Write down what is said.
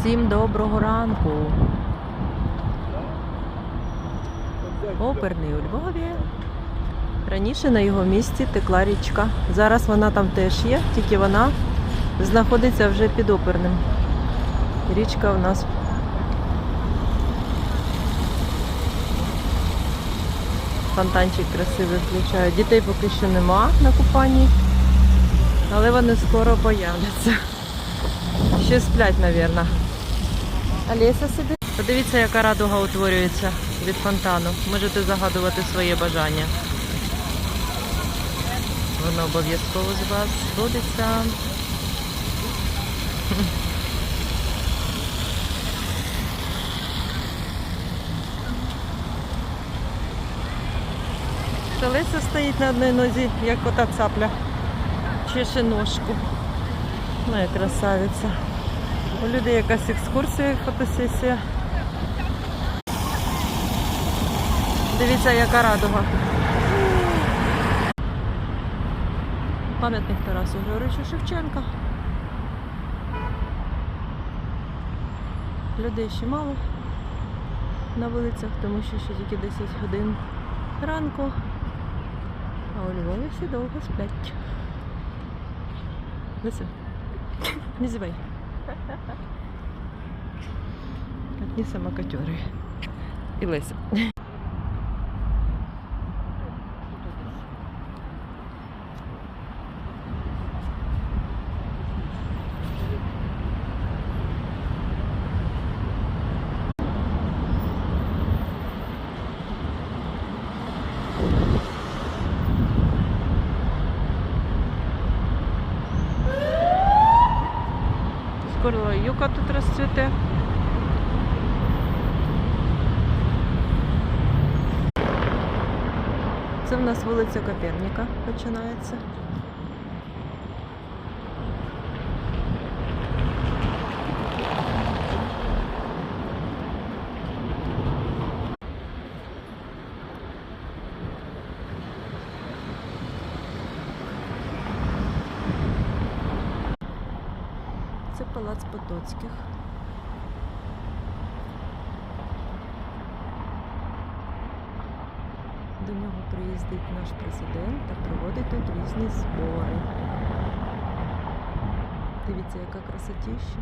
Всім доброго ранку. Оперний у Львові. Раніше на його місці текла річка. Зараз вона там теж є, тільки вона знаходиться вже під оперним. Річка у нас фонтанчик красивий включає. Дітей поки що нема на купанні, але вони скоро появляться. Ще сплять, мабуть. Олеся сидить. Подивіться, яка радуга утворюється від фонтану. Можете загадувати своє бажання. Воно обов'язково з вас сходиться. Олеся стоїть на одній нозі, як ота цапля. Чеше ножку. Моя красавиця. У людей якась екскурсія, фотосесія. Дивіться, яка радуга. Пам'ятник Тарасу Григоровичу Шевченка. Людей ще мало на вулицях, тому що ще тільки 10 годин ранку. А у Львові всі довго сплять. Лися, не зівай. Одні самокотери І Леся. Скоро юка тут розцвіте. Це в нас вулиця Коперніка починається. Це палац Потоцьких. До нього приїздить наш президент та проводить тут різні збори. Дивіться, яка красотіща.